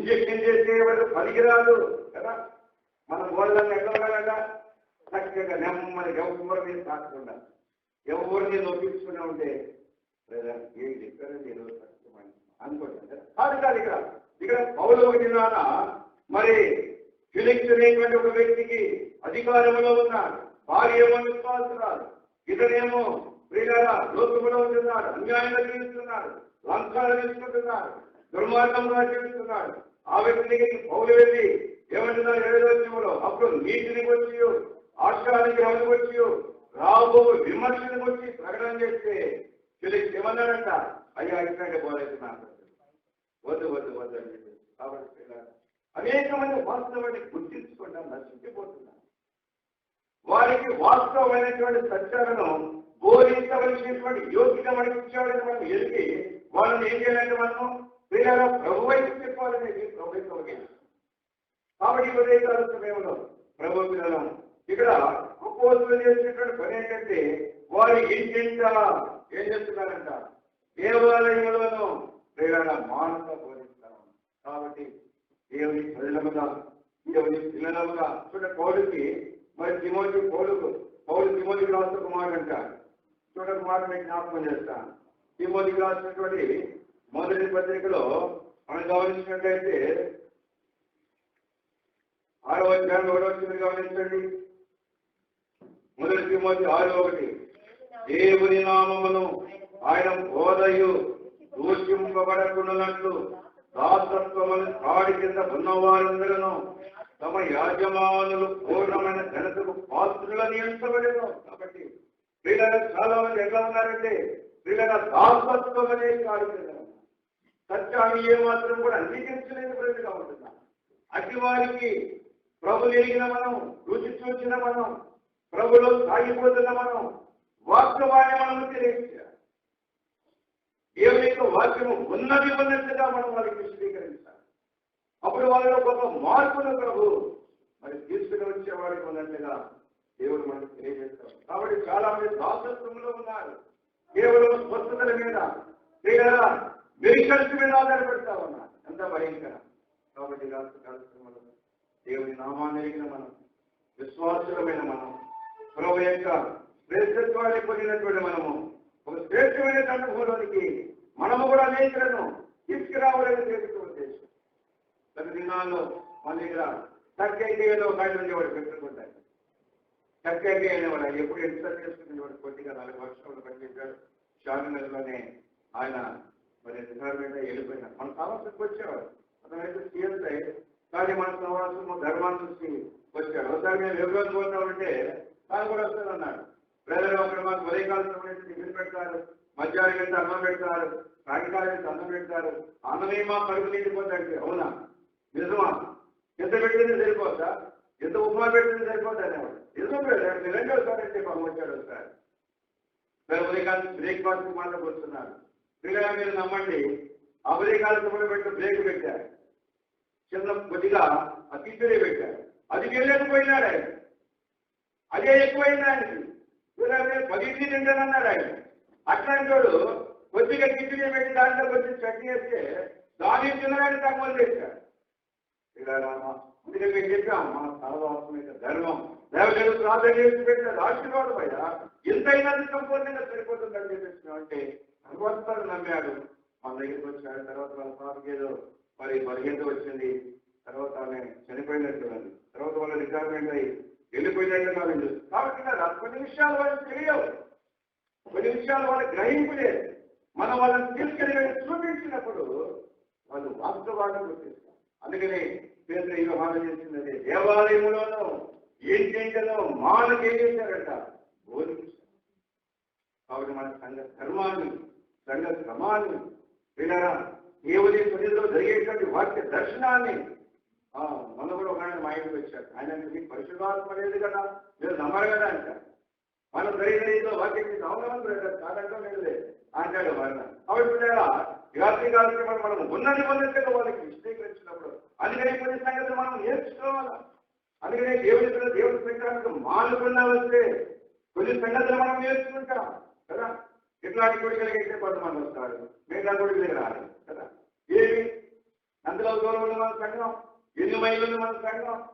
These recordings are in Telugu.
ఇంజక్షన్ చేసేవాడు పనికిరాదు కదా? మన గోళ్ళని ఎక్కడా ఉండాలంట చక్కగా నెమ్మది ఎవరి మీద తాకకుండా ఎవరిని నొప్పించుకునే ఉంటే లేదా ఏం చెప్పారంటే ఈరోజు అనుకోండి కాదు? కాదు ఇక్కడ. ఇక్కడ పౌలు నాన్న మరి ఫిలిక్స్ అనేటువంటి ఒక వ్యక్తికి అధికారంలో ఉన్నాడు భార్య ఏమో విశ్వాసురాలు ఇతనేమో ప్రియుల లోకములో ఉంటున్నాడు అన్యాయంగా జీవిస్తున్నాడు లంకాలు తీసుకుంటున్నాడు దుర్మార్గంగా జీవిస్తున్నాడు. ఆ వ్యక్తి పౌలు వెళ్ళి ఏమంటున్నారు ఏడవచ్చులో అప్పుడు నీతిని వచ్చి ఆశ్రానికి వచ్చి రాబో విమర్శను వచ్చి ప్రకటన చేస్తే ఫిలిక్స్ ఏమన్నాడంట? అయ్యా ఇట్లాంటి బోధవుతున్నాను వద్దు. వద్దు వద్దు అని చెప్పి. కాబట్టి పిల్లలు, అనేక మంది వాస్తవాన్ని గుర్తించకుండా నశించిపోతున్నారు. వారికి వాస్తవమైనటువంటి సత్యాలను బోధించవలసినటువంటి యోగ్యత మనకి ఇచ్చాడని మనం ఎరిగి వాళ్ళని ఏం చేయాలంటే మనము పిల్లల ప్రభు వైపు చెప్పాలనేది ప్రభు వైపు అవగాహన. కాబట్టి ఉదయకాల సమయంలో ప్రభు పిల్లలం ఇక్కడ అపోస్తులు చేసినటువంటి పని ఏంటంటే వారు ఇంటింట ఏం చేస్తున్నారంట? దేవాలయంలోనూ ప్రేరణ మానవ బోధిస్తాం కాబట్టి దేవుని ప్రజలముగా దేవుని పిల్లలముగా చూడ పౌరుకి మరి తిమోజు పౌరుకు పౌరు తిమోతికి రాష్ట్ర కుమారుడు అంటారు చూడ కుమారుడు జ్ఞాపకం చేస్తాను తిమోతికి రాసినటువంటి మొదటి పత్రికలో మనం గమనించినట్లయితే ఆరో అధ్యాయం ఒకటో వచ్చింది గమనించండి. మొదటి తిమోతి ఆరు ఒకటి. దేవుని నామమును ఆయన బోధయు దూషింపబడకుండానట్లు దాసత్వములు కాడి కింద ఉన్నవారందరూ తమ యాజమానులు పూర్ణమైన ఘనతకు పాత్రులని ఎంచబడేను కాబట్టి వీళ్ళ చాలా మంది ఎట్లా ఉన్నారంటే వీళ్ళ దాసత్వం అనేది కాడి కదా. సత్యాన్ని ఏ మాత్రం కూడా అంగీకరించలేని ప్రజలుగా ఉంటున్నారు వారికి ప్రభు ఎరిగిన మనం రుచి చూసిన మనం ప్రభులో సాగిపోతున్న మనం వాస్తవాన్ని మనం తెలియజేయాలి దేవుని యొక్క వాక్యము ఉన్నది ఉన్నట్టుగా మనం వారికి స్వీకరించాలి అప్పుడు వాళ్ళలో గొప్ప మార్పును ప్రభు. మరి తీసుకుని వచ్చేవాడికి ఉన్నట్టుగా దేవుడు మనకు తెలియజేస్తాం కాబట్టి చాలా మంది దాసత్వంలో ఉన్నారు. కేవలం స్వస్థతల మీద. లేదా మెరికల్స్ మీద ఆధారపడతా ఉన్నారు. ఎంత భయంకరం. కాబట్టి రాష్ట్ర కార్యక్రమంలో దేవుని నామాన్ని ఎరిగిన మనం విశ్వాసులమైన మనం ప్రభు యొక్క శ్రేష్టత్వాన్ని పొందినటువంటి మనము ఒక శ్రేష్టమైన సందర్భంలోనికి మనము కూడా అనేకలను తీసుకురావాలని దేవుడికి ఉద్దేశం ప్రతి దినాల్లో మన దగ్గర తగ్గైకేలో బయట ఉండేవాడు పెట్టుకుంటారు. తగ్గైకే అనేవాడు ఎప్పుడు ఎక్సర్ చేసుకునేవాడు కొద్దిగా నాలుగు వర్షాలు పనిచేశాడు షామినర్లోనే ఆయన మరి రిటైర్మెంట్ వెళ్ళిపోయినా మన సమస్యకు వచ్చేవారు. అతనైతే సీఎస్ఐ కానీ మన సంవత్సరం ధర్మాన్ని చూసి వచ్చాడు ఒకసారి మేము ఎవరు పోతామంటే తాను కూడా వస్తానన్నాడు ప్రజలు అక్కడ మాకు ఉదయకాలం టిఫిన్ పెడతారు. మధ్యాహ్నం వెళ్తే అన్నం పెడతారు. సాయంకాలం వెళ్తే అన్నం పెడతారు. అన్నమే మా కడుపు నిండిపోతాడు అవునా? నిజమా? ఎంత పెట్టింది సరిపోతా ఎంత ఉప్మా పెట్టింది సరిపోతా అనేవాడు. నిజం పెడతాడు మీరు రెండో సార్ అంటే పాపం వచ్చాడు ఒకసారి. ఉదయకాలం బ్రేక్ఫాస్ట్ మాటకు వస్తున్నారు పిల్లగా మీరు నమ్మండి ఆ ఉదయకాలం బ్రేక్ పెట్టారు. చిన్న కొద్దిగా అతి కిచడీ పెట్టారు. అది వెళ్ళకపోయినాడు ఆయన. అదే ఎక్కువైంది ఆయనకి చూడండి పదింటి తింటానన్నాడు ఆయన. అట్లాంటి వాడు కొద్దిగా కిచడీ పెట్టి దాంట్లో కొద్దిగా చట్నీ వేస్తే దాని తినడానికి తక్కువ చేశాడు అందుకే మేము చెప్పాం మన సర్వవాసమైన ధర్మం. దేవదేవుడు ప్రాధాన్యత పెట్టిన ఆశీర్వాదం అయ్యా. ఎంతైనా సంపూర్ణంగా సరిపోతుందని చెప్పేసి అంటే భగవంతుడు నమ్మాడు. మన దగ్గరికి వచ్చాడు. తర్వాత వాళ్ళ పాపకి ఏదో మరి బలహీనత వచ్చింది. తర్వాత ఆమె చనిపోయినట్టు తర్వాత వాళ్ళ రిటైర్మెంట్ అయ్యి వెళ్ళిపోయినట్టు వాళ్ళు కాబట్టి కదా కొన్ని విషయాలు వాళ్ళకి తెలియవు. కొన్ని విషయాలు వాళ్ళకి గ్రహింపు లేదు మనం వాళ్ళని తీసుకెళ్ళి వెళ్ళి చూపించినప్పుడు వాళ్ళు వాస్తవాన్ని గుర్తిస్తారు. అందుకని పేరు ఈ వ్యవహారం చేసింది దేవాలయంలోనూ ఏంటేంటనో మానకు ఏం చేశారంట? బోధించారు. కాబట్టి మన సంఘ ధర్మాన్ని సంఘ క్రమాన్ని వినరా. దేవుని సన్నిధిలో జరిగేటువంటి వాక్య దర్శనాన్ని ఆ, మొన్న కూడా ఒక ఆయన మా ఇంటికి వచ్చాడు. ఆయన అంటే మీకు పరిశుభాత్మ లేదు కదా మీరు నమ్మరు కదా అంటారు మనం జరిగిన వాక్యం మీకు అవగాహన లేదు కాదంటే లేదు అంటాడు వాళ్ళ కాబట్టి పిల్లరా వ్యాప్తి కార్యక్రమాలు మనం ఉన్నది ఉన్నట్టుగా వాళ్ళకి విశ్లేషించినప్పుడు అందుకని కొన్ని సంగతి మనం నేర్చుకోవాలి? అందుకనే దేవుని పిల్లలు దేవుని సంక్రాంతికి మానుకున్నా వస్తే కొన్ని సంగతులు మనం నేర్చుకుంటాం కదా. ఇట్లాంటి కోరికలకి అయితే కొంతమంది వస్తారు. మిగతా కోరికలకి రాదు కదా? ఏమి? అందులో దూరం ఉంది మన సంఘం ఎన్ని మైళ్ళు ఉంది మన సంఘం?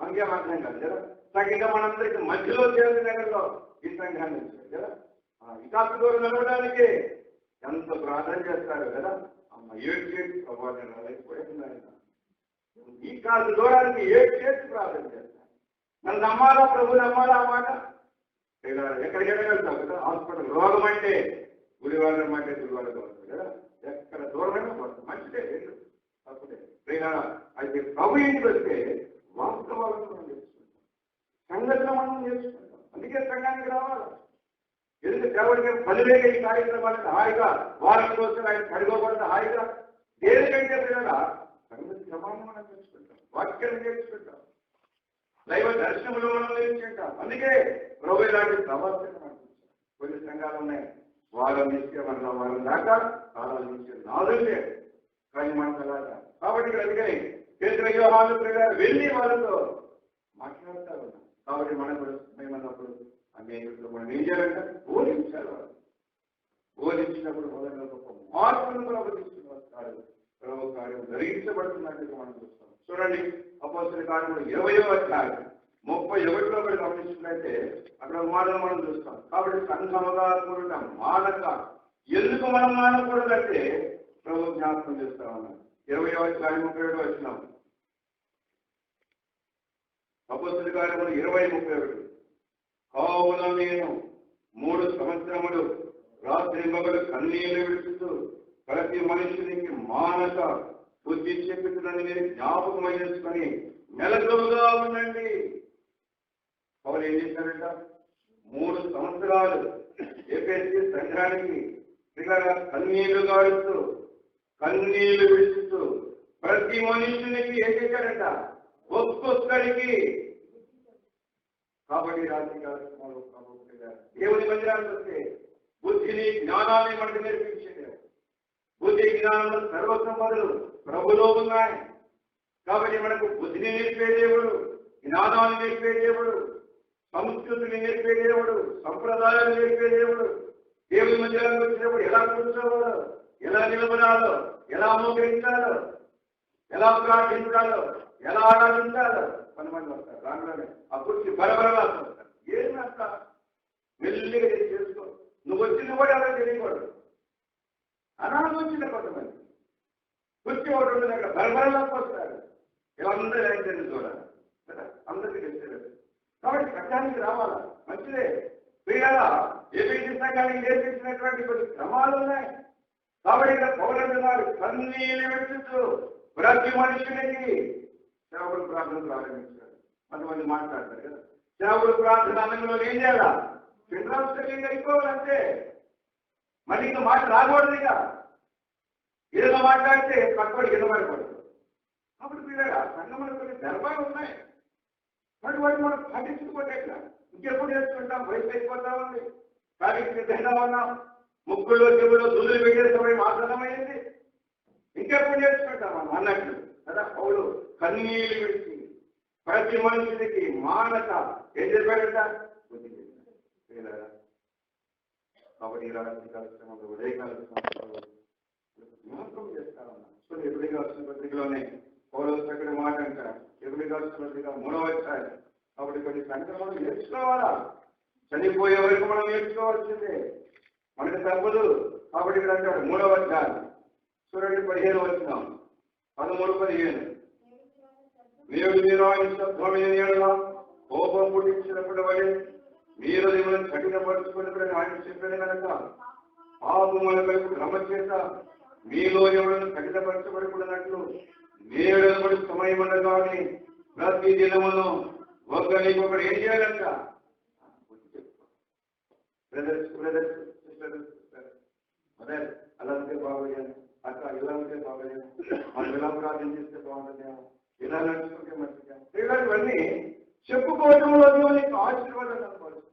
మనకే అర్థం కాదు కదా? సరిగ్గా మనందరికి మధ్యలో చేరిన నగరంలో ఈ సంఘాన్ని కదా? ఆ, ఈ దూరం నిలవడానికి ఎంత ప్రార్థన చేస్తారు కదా? అమ్మ ఏడు చేసి ప్రభావం రాలేకపోయింది ఈ కాసు దూరానికి ఏడు చేసి ప్రార్థన చేస్తారు. నన్ను నమ్మాలా ప్రభు నమ్మాలా అన్నమాట మాట? లేదా ఎక్కడికైనా వెళ్తాం కదా హాస్పిటల్ రోగం అంటే గుడివారం అంటే గుడివారం వస్తుంది కదా ఎక్కడ దూరమైనా పడుతుంది మంచిదే లేదు. తప్పుడే ప్రియ అయితే ప్రభు ఇంటికి వస్తే వాస్తవాలను మనం నేర్చుకుంటాం సంగతులు మనం నేర్చుకుంటాం అందుకే సంఘానికి రావాలి. ఎందుకు దేవుడికి పదివేల ఈ కార్యక్రమాలకు హాయిగా వారం కోసం ఆయన పడిపోకూడదు హాయిగా. దేనికంటే పిల్లల సంగతి క్రమాన్ని మనం నేర్చుకుంటాం వాక్యాన్ని నేర్చుకుంటాం దైవ దర్శనములు మనం నేర్చుకుంటాం. అందుకే ప్రభు ఇలాంటి ప్రవర్తన కొన్ని సంఘాలు ఉన్నాయి. వారం నుంచి మన వారం దాకా కాలాల నుంచి నాలుగు కానీ మనకు అలాగా కాబట్టి ఇక్కడ అందుకని కేంద్ర వ్యూహాలు ప్రకారం వెళ్ళి వాళ్ళతో మాట్లాడతారు ఉన్నాం. కాబట్టి మనకు మేమన్నప్పుడు అన్యాయంలో మనం ఏం చేయాలంటే? బోధించాలి వాళ్ళు బోధించినప్పుడు మొదటి గొప్ప మార్పును కూడా బోధిస్తున్న వస్తారు ప్రభు కార్యం ధరించబడుతున్నట్టుగా మనం చూస్తాం. చూడండి అపోస్తుల కార్యములు ఇరవయో అధ్యాయం ముప్పై ఒకటిలో కూడా గమనించినట్లయితే అక్కడ మాటలు మనం చూస్తాం. కాబట్టి సంఘముగా కూడిన మానక ఎందుకు మనం మానకూడదంటే ప్రభు జ్ఞాపకం చేస్తా ఉన్నాం ఇరవై అధ్యాయం ముప్పై ఏడు వచ్చినాం అపోస్తుల కార్యములు ఇరవై ముప్పై ఒకటి. కావున నేను మూడు సంవత్సరములు రాత్రి మగలు కన్నీళ్ళు విడుచుతూ ప్రతి మనుషునికి మానక బుద్ధి చెప్పుతుందని మీరు జ్ఞాపకం చేసుకొని మెలకువగా ఉండండి. పౌలు ఏం చేశారంట? మూడు సంవత్సరాలు ఏపీఎస్సీ సంఘానికి పిల్లగా కన్నీళ్ళు గాడుస్తూ కన్నీళ్ళు విడుస్తూ ప్రతి మనుషునికి ఏం చేశారంట? ఒక్కొక్కరికి. కాబట్టి రాజకీయ కార్యక్రమాలు దేవుని మందిరానికి వస్తే బుద్ధిని జ్ఞానాన్ని మనకు నేర్పించింది బుద్ధి జ్ఞానంలో సర్వసంపదలు ప్రభులో ఉన్నాయి కాబట్టి మనకు బుద్ధిని నేర్పే దేవుడు జ్ఞానాన్ని నేర్పే దేవుడు సంస్కృతిని నేర్పే దేవుడు సంప్రదాయాలు నేర్పే దేవుడు దేవుని మందిరానికి వచ్చినప్పుడు ఎలా కూర్చోవాలో ఎలా నిలబడాలో ఎలా మోకరించాలో ఎలా ప్రార్థించాలో ఎలా ఆరాధించాలో కొంతమంది వస్తారు దాంట్లోనే ఆ కుర్చీ బలబలలా వస్తారు ఏం అంత మెల్లిగా చేసుకో? నువ్వు వచ్చింది కూడా అలా తెలియకూడదు. అనాథ వచ్చింది కొంతమంది కుర్చీ ఒకటి ఉంది అక్కడ బలబలలాకి వస్తారు వీళ్ళందరూ ఏంటంటే చూడాలి. కదా? అందరికీ తెలిసేది కాబట్టి కష్టానికి రావాలా. మంచిదే. ప్రియాల ఏపీసీ సంఘానికి నేర్పించినటువంటి కొన్ని క్రమాలు ఉన్నాయి. కాబట్టి ఇక్కడ పౌరులు వారు కన్నీళ్ళు విడుచుతూ ప్రతి మనుషునికి సేవకుడు ప్రార్థన ప్రారంభించారు. కొంతమంది మాట్లాడతారు కదా. సేవకుడు ప్రార్థన అన్నంలో ఏం చేయాలా? పిండ్రాస్ట్రీయంగా అయిపోవాలంటే మరి ఇంకా మాట రాకూడదు ఇక. ఏదో మాట్లాడితే పక్కవాడు వినబడకూడదు అప్పుడు పిల్లగా సంఘంలో కొన్ని ధర్మాలు ఉన్నాయి. మరి వాటిని మనం పాటించుకోవట్లే ఎట్లా? ఇంకెప్పుడు చేసుకుంటాం వయసు అయిపోతామండి కానీ సిద్ధంగా ఉన్నాం. ముక్కులో చెవుల్లో దుద్దులు పెట్టే మాత్రమైంది ఇంకెప్పుడు నేర్చుకుంటాం? మనం అన్నట్లు కదా పౌలు కన్నీళ్ళు విడిచి ప్రతి మనిషికి మానత. ఏం చెప్పాడంట? కాబట్టి రాత్రి కార్యక్రమంలో ఉదయకాల సమయంలో జ్ఞాపకం చేస్తా ఉన్నా సో ఎప్పుడు కాల్సిన పత్రికలోనే పౌలో చక్కటి మాట అంట. ఎప్పుడు కాల్సిన పత్రిక మూడవ అధ్యాయం. కాబట్టి కొన్ని సంక్రమణలు నేర్చుకోవాలా? చనిపోయే వరకు మనం నేర్చుకోవాల్సిందే. మనకి తప్పదు కాబట్టి ఇక్కడ అంటాడు మూడవ అధ్యాయం. చూడండి పదిహేను వచ్చినాం. పదమూడు పదిహేను. మీరు మీరు ఆయన ఎడల కోపం పుట్టించినప్పుడు వలె మీరు దేవుని కఠినపరుచుకున్నప్పుడు ఆయన చెప్పాడు కనుక పాపముల వైపు క్రమ చేత మీలో ఎవరైనా కఠినపరచబడుకున్నట్లు నేడు సమయం ఉండగానే ప్రతి దినమును ఒకరికొకరు ఏం చేయాలంట? బ్రదర్స్ బ్రదర్స్ సిస్టర్స్ అదే అలా ఉంటే బాగోయాను అక్క ఇలా ఉంటే బాగోయాను మనం ఇలా ప్రార్థన చేస్తే బాగుంటుందేమో. ఇలా నడుచుకుంటే మంచిగా ఇలాంటివన్నీ చెప్పుకోవడంలో నీకు ఆశీర్వాదం అనుకోవచ్చు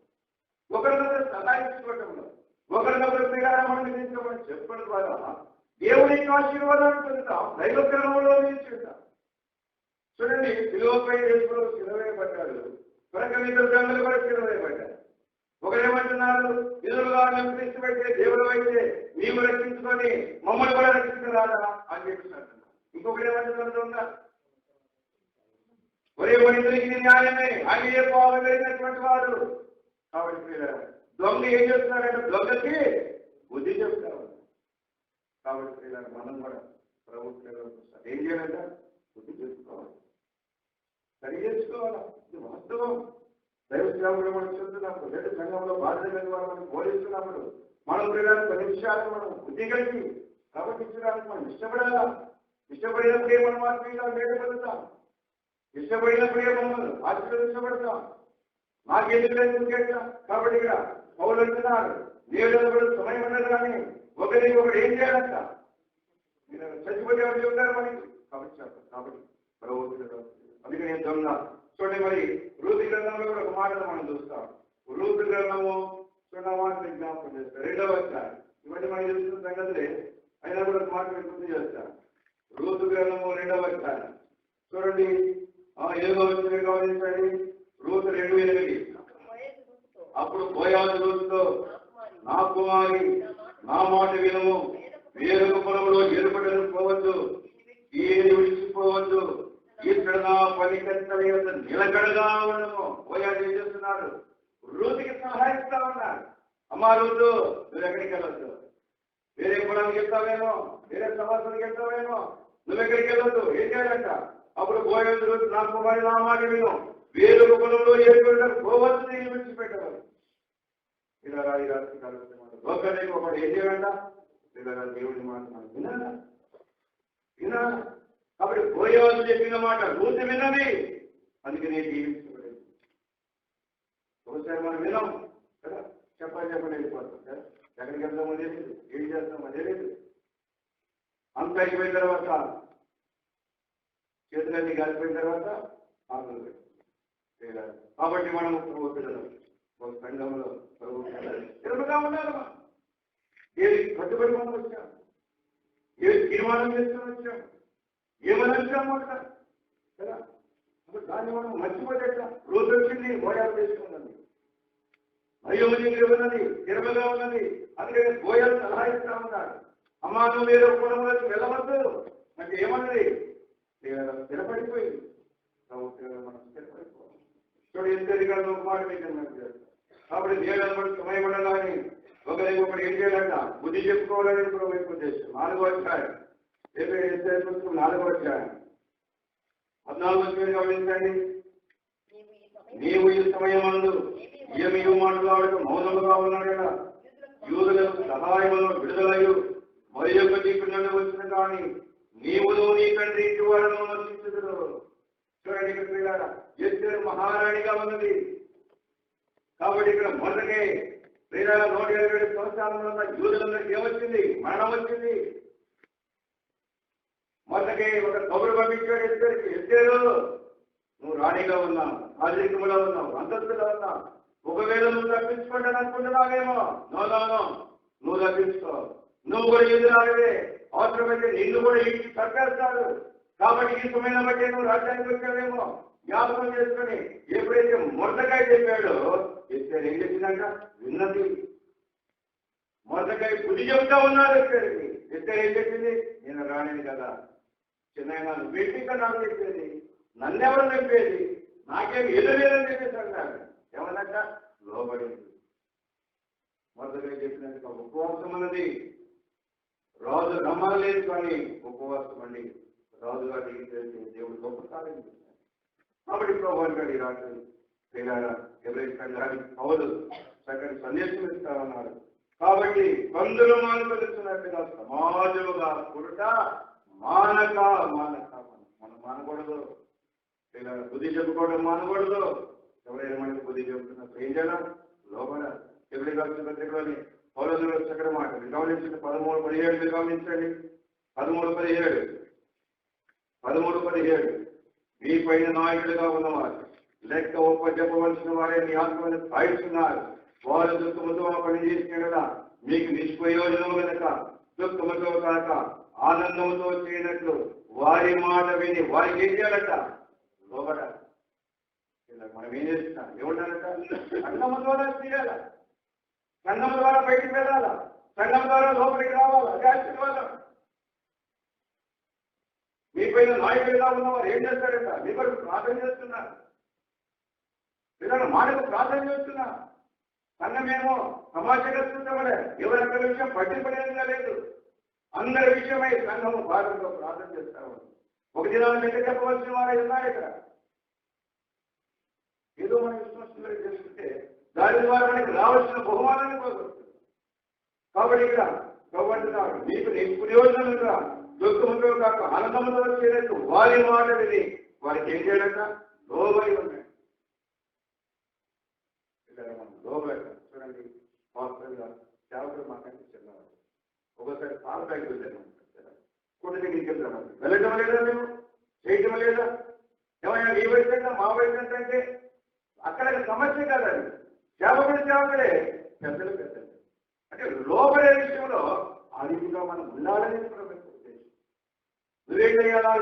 ఒకరినొకరు సదాయించుకోవడంలో ఒకరినొకరు క్రీడారమణ విధించమని చెప్పడం ద్వారా దేవునికి ఆశీర్వాదాన్ని పొందుతాం. దైవ క్రమంలో నిలిచుంటాం చూడండి శిలువపై యేసులో శిలవేయబడ్డాడు కనుక ఇద్దరు గంగలు కూడా శిలవేయబడ్డాడు ఒకరేమంటున్నారు ఎదురుగా క్రీస్తు అయితే దేవుడు అయితే నీవు రక్షించుకొని మమ్మల్ని కూడా రక్షించరాదా అని చెప్పి అంటున్నారు. ఇంకొకటి ఏమంటున్నారు దొంగ న్యాయమే. అని పాలు వెళ్ళినటువంటి వాడు? కాబట్టి దొంగ ఏం చేస్తున్నారంటే దొంగకి బుద్ధి చెప్తారు. కాబట్టి మనం కూడా ప్రభుత్వం ఏం చేయాలంట బుద్ధి చేసుకోవాలి సరి చేసుకోవాలా? ఇది వాస్తవం. దైవ సేవకుడు మనం చెప్తున్నాము లేదు సంఘంలో బాధ్యత లేని వారు మనం బోధిస్తున్నప్పుడు మనం ప్రియులారా పది నిమిషాలు మనం బుద్ధి కలిగి ప్రవర్తించడానికి మనం ఇష్టపడాలా? ఇష్టపడినప్పుడే మనం ఆత్మీయంగా ఇష్టపడిన ఇష్టపడినప్పుడే మనం ఆశీర్వదించబడతాం. నాకేది లేదు చేస్తాం కాబట్టి ఇక్కడ పౌలు అంటున్నారు. దేవుడు సమయం ఉండదు కానీ ఒకరి ఒకటి ఏం చేయాలంట? మీరు చచ్చిపోతే ఎవరు చెప్తారు మనకి కాబట్టి కాబట్టి ప్రభుత్వం అందుకే నేను దొంగ చూడండి మరి రూతి గ్రంథంలో కూడా ఒక మాట మనం చూస్తాం. రూతి గ్రంథము చూడండి జ్ఞాపకం చేస్తారు. రెండవ అధ్యాయం. ఇవన్నీ మనం చూస్తున్న సంగతులే. అయినా కూడా ఒక మాట మీకు గుర్తు చేస్తాను రూతు గ్రంథము రెండవ అధ్యాయం. చూడండి ఏదో వచ్చిన గమనించండి. రూత్ రెండు ఎనిమిది. అప్పుడు పోయాదు రూతుతో నా కుమారి నా మాట వినము. వేరొక పొలంలో ఎరుపడను పోవద్దు. ఏది విడిచిపోవద్దు. ఇక్కడ నా పని కట్టల యొక్క నిలకడగా ఉండము. పోయాడు ఏం చేస్తున్నాడు? రూతికి సహాయిస్తా ఉన్నాడు. అమ్మా రూతు మీరు ఎక్కడికి వెళ్ళొద్దు? వేరే పొలానికి వెళ్తావేమో? వేరే సమాసానికి వెళ్తావేమో? నువ్వు ఎక్కడికి వెళ్ళొద్దు? ఏం చేయాలంట? అప్పుడు పోయేది రోజు నామాన్ని విను. వేరొక కులంలో ఏర్పడడం పోవద్దు విడిచిపెట్టవాలి ఇలా రాయి రాత్రి కాలం ఒకటే ఒకటి ఏం చేయాలంట ఇలా దేవుడి మాట మనం వినాలా? వినాలా? కాబట్టి గోయవాళ్ళు చెప్పిన మాట రూతి విన్నది అందుకనే నేను జీవించబడింది. ఒకసారి మనం వినాం. కదా? చెప్పాలి చెప్పండి వెళ్ళిపోతాం. కదా? ఎక్కడికి వెళ్తామో తెలియదు ఏం చేస్తామో తెలియదు అంత అయిపోయిన తర్వాత చేతులన్నీ కలిపిన తర్వాత ఆకలి పెట్టారు కాబట్టి మనం ప్రభు పిల్లలు ఒక సంఘంలో ప్రభు పిల్లలు తిరుగుగా ఉండాలి మనం. ఏది కట్టుబడి మనం వచ్చాం? ఏది తీర్మానం చేసుకుని వచ్చాం? ఏమని వచ్చాం మాట కదా? దాన్ని మనం మర్చిపోతే రోజు వచ్చింది గోయాలు చేసుకున్నది అయ్యో నీకు ఉన్నది తిరుమల ఉన్నది అందుకని గోయాలు సలహా ఇస్తా ఉన్నాడు అమ్మా నువ్వు వేరే కుటుంబంలోకి వెళ్ళవద్దు. అంటే ఏమన్నది స్థిరపడిపోయింది. మనం స్థిరపడిపోవాలి. చూడు ఎంత అధికారులు ఒక కాబట్టి దేవుడు సమయపడాలని ఒకరికి ఒకటి ఏం చేయాలంట? బుద్ధి చెప్పుకోవాలని కూడా వైపు ఉద్దేశం. నాలుగో అధ్యాయం. ఏపీ ఎస్ఐ నాలుగో అధ్యాయం. పద్నాలుగు వచ్చిన గమనించండి. నీవు ఈ సమయమందు ఏమి మాట్లాడుతూ మౌనముగా ఉన్నాడు కదా? యూదులకు సహాయమును విడుదలయు మరి యొక్క నీ నుండి వచ్చిన కానీ నీవును నీ తండ్రి ఇంటి వాడను నశించుదురు చూడండి ఇక్కడ పిల్లారా ఎద్దరు మహారాణిగా ఉన్నది. కాబట్టి ఇక్కడ మొదటికే ప్రియుల నూట ఇరవై ఏడు సంవత్సరాలలో ఉన్న యూదులందరికీ ఏమొచ్చింది? మరణం వచ్చింది. మొదటికే ఒక కబురు పంపించాడు ఇద్దరికి ఇద్దరు నువ్వు రాణిగా ఉన్నావు ఆధునికములో ఉన్నావు అంతస్తులో ఉన్నావు. ఒకవేళ నువ్వు తప్పించుకుంటాను అనుకుంటున్నావేమో నో నో నో. నువ్వు తప్పించుకో. నువ్వు కూడా ఎదురాగవే అవసరమైతే నిన్ను కూడా ఇచ్చి సర్కారు కాబట్టి ఈ సమయంలో బట్టి నువ్వు రాజ్యానికి వచ్చావేమో జ్ఞాపకం చేసుకుని ఎప్పుడైతే మొదకాయ చెప్పాడో చెప్తే ఏం చెప్పిందంట? విన్నది. మొదకాయ పులి చెప్తా ఉన్నాడు ఎక్కడికి ఎక్కడ ఏం చెప్పింది? నేను రాలేను కదా. చిన్న వీటికి నాకు చెప్పేది నన్నెవరు చెప్పేది నాకేం ఎదురేదని చెప్పేసి అంటాడు. ఏమన్నట లోబడింది మొదటగా చెప్పినట్టుగా ఉపవాసం అన్నది రాజు నమ్మలేదు కానీ ఉపవాసం అండి. రాజు గారి దేవుడు గొప్ప కార్యం కాబట్టి ప్రభావం గారి రాజు శ్రీగారా ఎవరైతే సంఘానికి పౌలు చక్కని సందేశం ఇస్తామన్నారు కాబట్టి బంధులు మానుకొలుస్తున్నట్టుగా సమాజముగా పురుట మానక మానక మనం మానకూడదు. ఇలా బుద్ధి చెప్పుకోవడం మానకూడదు. ఎవరైనా మనకి బుద్ధి చెబుతున్నప్పుడు ఏం చేయాలి లోపల ఎవరి కలిసి పత్రికలోని పౌరులు చక్కటి మాట. గమనించండి పదమూడు పదిహేడు మీరు గమనించండి పదమూడు పదిహేడు. పదమూడు పదిహేడు. మీ పైన నాయకులుగా ఉన్నవారు లెక్క ఒప్ప చెప్పవలసిన వారే మీ ఆత్మని సాయిస్తున్నారు వారు దుఃఖముతో పని చేసిన మీకు నిష్ప్రయోజనం కనుక దుఃఖముతో కాక ఆనందముతో చేయనట్లు వారి మాట విని వారికి ఏం చేయాలట? లోబడ మనం ఏం చేస్తున్నాం? ఏమంటారట అన్నముతో చేయాలా సంఘం ద్వారా బయటికి వెళ్ళాలా? సంఘం ద్వారా లోపలికి రావాలా? అదే ఆశీర్వాదం మీ పైన ఎలా ఉన్నవారు ఏం చేస్తారంట? మీ కొరకు ప్రార్థన చేస్తున్నారు? పిల్లలు మాటకు ప్రార్థన చేస్తున్నా. సంఘమేమో సమాజగతుంటే ఎవరి ఒక్కరి విషయం పట్టింపడేదిగా లేదు. అందరి విషయమై సంఘము భారతంలో ప్రార్థన చేస్తారు ఒక దినాన్ని లెక్క చెప్పవలసిన వారే ఉన్నారు ఇక్కడ ఏదో మన విశ్వాసంలో చేసుకుంటే దాని ద్వారా మనకి రావాల్సిన బహుమానాన్ని పొందుతుంది కాబట్టి ఇక్కడ గవర్నర్ మీకు నీ ప్రయోజనంగా దుఃఖంతో కాక ఆనందంతో చేయలేదు వారి మాట విని వారికి ఏం చేయాలంట లోబడి ఉన్నాయి మనం లోబడి చూడండి వాస్తవంగా సేవకులు మాకంటే చిన్నవాడు ఒకసారి పాల బ్యాంకు వెళ్ళాను కొట్టు దగ్గరికి వెళ్తామని వెళ్ళటం లేదా మేము? చేయటం లేదా? ఏమైనా ఈ వయసు అంటే మా వయసు అంటే అంటే? అక్కడ సమస్య కాదండి సేవకుడు పెద్దలు పెద్దలు. అంటే లోపలే విషయంలో అదిగా మనం ఉండాలని ప్రభుత్వ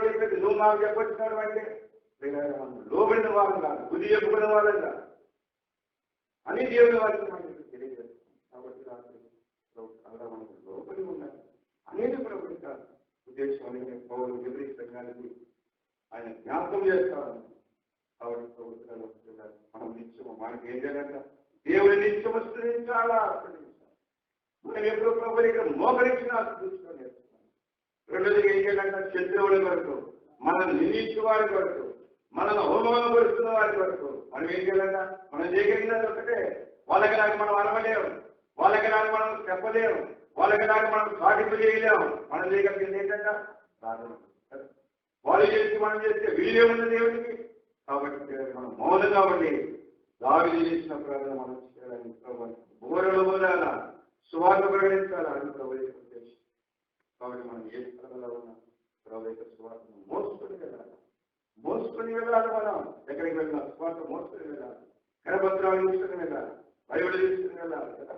చెప్పేది నువ్వు నాకు చెప్పొచ్చినాడు అంటే లోబడిన వాళ్ళం కాదు బుద్ధి చెప్పుకున్న వాళ్ళని కాదు. అని దేవుని వారికి మనకి తెలియజేస్తాం కాబట్టి రాత్రి మనకు లోపలి ఉండాలి. అనేది ప్రభుత్వ ఉద్దేశం అనేది పౌరులు వివరించడానికి ఆయన జ్ఞాపకం చేస్తామని కాబట్టి ప్రభుత్వాలు మనం నిత్యం మనకి ఏం చేయాలంట దేవుని నిత్యము స్థుతించాలా? స్థుతించాలి మనం ఎప్పుడు ప్రభుత్వ మోకరించిన స్థుతించడం రెండోది ఏం చేయాలంట శత్రువుల కొరకు మనం నిందించే వారి కొరకు మనల్ని అవమానపరుస్తున్న వారి కొరకు. మనం ఏం చేయాలంట మనం చేయగలిగినది ఒకటే. వాళ్ళకి నాకు మనం అనవలేము వాళ్ళకి నాకు మనం చెప్పలేము. వాళ్ళకి నాకు మనం సాటింపు చేయలేము. మనం చేయగలిగింది ఏంటంటే వాళ్ళు చేసి మనం చేస్తే వీలే ఉంది దేవుడికి కాబట్టి మనం మౌనంగా ఉండి దావిది చేసిన ప్రార్థన మనం చేయాలని ప్రభు బోరలు బోరాల సువార్త ప్రకటించాలా అని ప్రభు యొక్క ఉద్దేశం. కాబట్టి మనం ఏ స్థలంలో ఉన్నా ప్రభు యొక్క సువార్తను మోసుకొని వెళ్ళాలి. మోసుకొని వెళ్ళాలి మనం. ఎక్కడికి వెళ్ళినా సువార్త మోసుకొని వెళ్ళాలి. కరపత్రాలు తీసుకుని వెళ్ళాలి. బైబిల్ తీసుకుని వెళ్ళాలి కదా.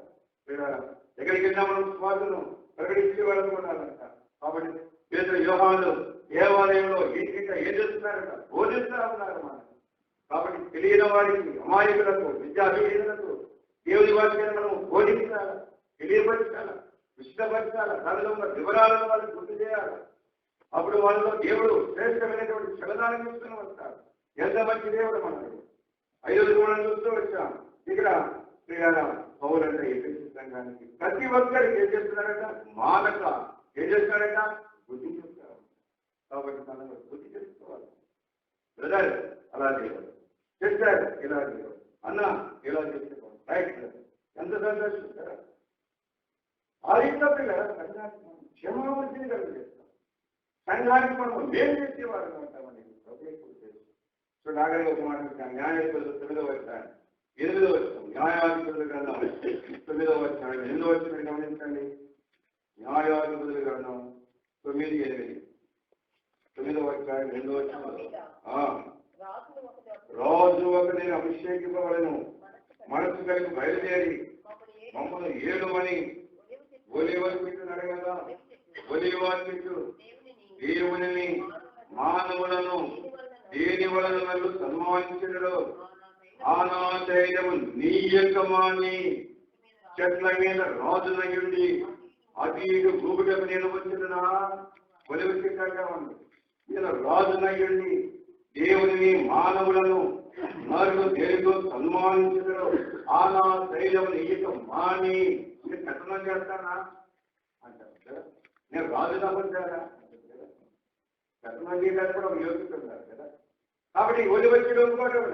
వెళ్ళాలి. ఎక్కడికి వెళ్ళినా మనం సువార్తను ప్రకటించే వాళ్ళని ఉండాలంట కాబట్టి పేద వ్యూహాలు దేవాలయంలో ఇంటింట ఏం చేస్తున్నారంట? బోధిస్తా ఉన్నారు మనం. కాబట్టి తెలియని వారికి అమాయకులకు విద్యార్థులకు దేవుని వాక్యాన్ని మనం బోధించాలి? తెలియపరచాలి? ఇష్టపరచాలి దానిలో ఉన్న వివరాలను వాళ్ళు గుర్తు చేయాలి? అప్పుడు వాళ్ళలో దేవుడు శ్రేష్టమైనటువంటి శబదాన్ని చూస్తూనే వస్తారు ఎంత మంచి దేవుడు మనకు? ఐదు మనం చూస్తూ వచ్చాం. ఇక్కడ శ్రీగార పౌరంట సంఘానికి ప్రతి ఒక్కరికి ఏం చేస్తున్నారంట మానక ఏం చేస్తున్నారంట బుద్ధి చెప్తారు కాబట్టి మనం బుద్ధి చేసుకోవాలి బ్రదర్ అలా చేయాలి సిస్టర్ ఇలా అన్న ఇలా చేసుకోవాలి రైట్ ఎంత సంతోషిస్తారా ఆ రీతిలో సంఘానికి మనం క్షమావృద్ధిని కలిగజేస్తాం సంఘానికి మనం ఏం చేసేవారు అంటామని సో నాగరిక ఒక మాట న్యాయాధిపతులు తొమ్మిదో వచ్చాను ఎనిమిదో వచ్చాం న్యాయాధిపతుల గ్రంథం. తొమ్మిదో వచ్చాను ఎనిమిదో వచ్చిన గమనించండి. న్యాయాధిపతుల గ్రంథం తొమ్మిది ఎనిమిది. తొమ్మిదో వచ్చాను రెండో వచ్చాను రోజు ఒకటి అభిషేకింపబడను. మనసు కలిగి బయలుదేరి. మమ్మల్ని ఏడుమని ఒలివ చెట్టు నడగదా ఒలివ చెట్టు. దేవునిని మానవులను దేని వలన నన్ను సన్మానించడో ఆనా ధైర్యము నీయకమాని చెట్ల మీద రాజునయుండి అటు ఇటు భూమిటకు నేను వచ్చినా ఒలివ చెట్టు అంటా ఉంది నేను రాజునయుండి దేవుని మానవులను మరియు దేనితో సన్మానించడో ఆనా శైలం నీయక మాని. నేను కథనం చేస్తానా అంటారు నేను రాజు నమ్ముతారా కథనం చేయడానికి కూడా యోగిస్తున్నారు కదా. కాబట్టి ఒలి వచ్చి ఒప్పుకోవడం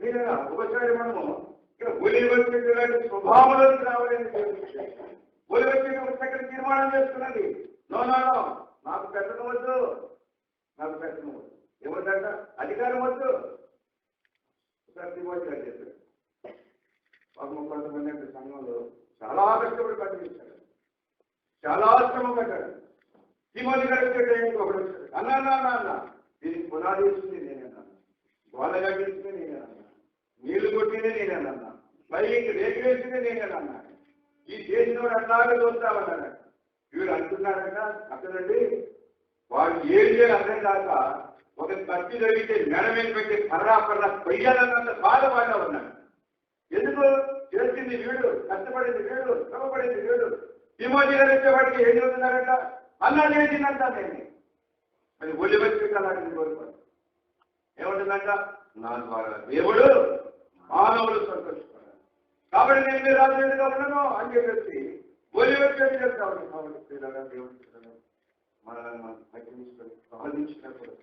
మీరు ఒకసారి మనము ఇక్కడ ఒలి వచ్చేటువంటి స్వభావంలోకి రావాలని ఒలి వచ్చే తీర్మానం చేస్తున్నది నో నో. నాకు పెట్టడం వద్దు నాకు పెట్టడం వద్దు ఏమంట అధికారం వద్దు ఒకసారి తిమోతి గారు చెప్పారు పాపం కొంతమంది అంటే సంఘంలో చాలా కష్టపడి పనిచేశారు చాలా శ్రమ పడ్డాడు తిమోతి గారు వచ్చాడు ఇంకొకడు వచ్చాడు. అన్నా అన్నా అన్నా దీనికి పునాది వేసింది నేనేనన్నా గోడ కట్టించింది నేనేనన్నా నీళ్ళు కొట్టింది నేనేనన్నా పైకి రేపు వేసింది నేనేనన్నా ఈ దేశంలో అట్లాగే చూస్తామన్నాడు వీడు అంటున్నాడట అతనండి వాడు ఏం చేయాలి అర్థం కాక ఒక కత్తి జరిగితే మేడ మీద పెట్టి పర్రా పర్రా కొయ్యాలన్నంత బాధపడ్డా ఉన్నాడు ఎందుకు? చేసింది వీడు కష్టపడింది వీడు శ్రమపడింది వీడు. తిమోజీ గారు వచ్చేవాడికి ఏం చెబుతున్నారట అన్నా చేసిందంట నేను అది ఒలివెత్తి అలాంటి కోరుకోండి ఏమంటుందంట? నా ద్వారా దేవుడు మానవుడు సంతోషపడాలి కాబట్టి నేను మీరు రాజేది ఉండను అని చెప్పేసి ఒలివెత్తి చెప్తాడు కాబట్టి దేవుడు మనల్ని మనం తగ్గించుకొని సాధించినప్పుడు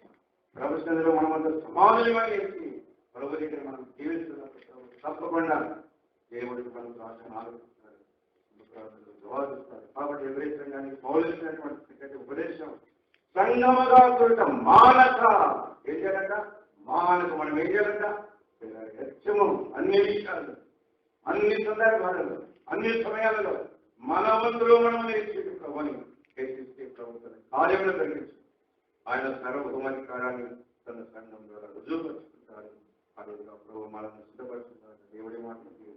ప్రభు మనమంతా సమానులమై చేసి ప్రభు దగ్గర మనం జీవిస్తున్నప్పుడు తప్పకుండా దేవుడికి మనం రాష్ట్రం ఆలోచిస్తారు. జవాబిస్తారు. కాబట్టి ఎవరైతే కానీ పౌరులైనటువంటి ఉపదేశం సంగమగా చూడట మానక ఏం చేయాలంట? మానక మనం ఏం చేయాలంట? హెచ్చము అన్ని విషయాలు అన్ని సందర్భాలలో అన్ని సమయాలలో మన వంతులో మనం నేర్చుకుంటే. ప్రభుని హెచ్చిస్తే ప్రభుత్వం కార్యంలో కలిగించు ఆయన సర్వభౌమాధికారాన్ని తన సంఘం ద్వారా రుజువుపరుచుకుంటారు అదే ప్రభు మనల్ని సిద్ధపరుచుకుంటారు దేవుడే మాటలు